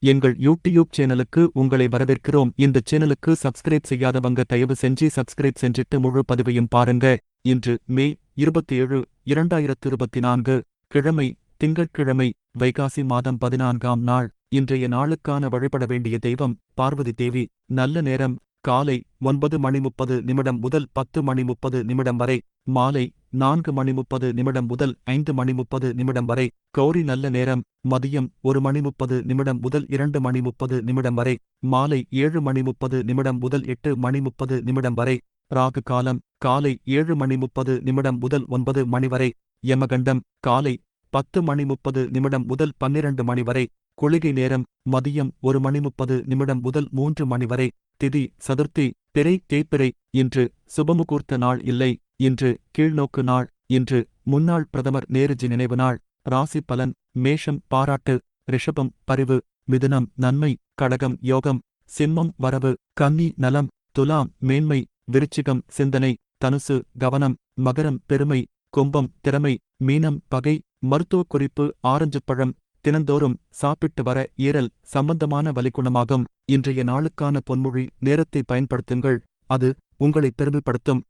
எங்கள் யூடியூப் சேனலுக்கு உங்களை வரவேற்கிறோம். இந்த சேனலுக்கு சப்ஸ்கிரைப் செய்யாதவங்க தயவு செஞ்சு சப்ஸ்கிரைப் செஞ்சிட்டு முழு பதிவையும் பாருங்க. இன்று மே இருபத்தி ஏழு இரண்டாயிரத்து இருபத்தி நான்கு கிழமை திங்கட்கிழமை வைகாசி மாதம் பதினான்காம் நாள். இன்றைய நாளுக்கான வழிபட வேண்டிய தெய்வம் பார்வதி தேவி. நல்ல நேரம். காலை ஒன்பது மணி முப்பது நிமிடம் முதல் பத்து மணி முப்பது நிமிடம் வரை மாலை நான்கு மணி முப்பது நிமிடம் முதல் ஐந்து மணி முப்பது நிமிடம் வரை கௌரி நல்ல நேரம் மதியம் ஒரு மணி முப்பது நிமிடம் முதல் இரண்டு மணி முப்பது நிமிடம் வரை மாலை ஏழு மணி முப்பது நிமிடம் முதல் எட்டு மணி முப்பது நிமிடம் வரை ராகு காலம் காலை ஏழு மணி முப்பது நிமிடம் முதல் ஒன்பது மணி வரை யமகண்டம் காலை பத்து மணி முப்பது நிமிடம் முதல் பன்னிரண்டு மணி வரை குளிகை நேரம் மதியம் ஒரு மணி முப்பது நிமிடம் முதல் மூன்று மணி வரை திதி சதுர்த்தி திரை தேய்பிறை இன்று சுபமுகூர்த்த நாள் இல்லை இன்று கீழ்நோக்கு நாள் இன்று முன்னாள் பிரதமர் நேருஜி நினைவு நாள் ராசி பலன் மேஷம் பாராட்டு ரிஷபம் பரிவு மிதுனம் நன்மை கடகம் யோகம் சிம்மம் வரவு கன்னி நலம் துலாம் மேன்மை விருச்சிகம் சிந்தனை தனுசு கவனம் மகரம் பெருமை கும்பம் திறமை மீனம் பகை மருத்துவக் குறிப்பு ஆரஞ்சு பழம் தினந்தோறும் சாப்பிட்டு வர ஈரல் சம்பந்தமான வலிக்குணமாகும் இன்றைய நாளுக்கான பொன்மொழி நேரத்தை பயன்படுத்துங்கள். அது உங்களை பெருமைப்படுத்தும்.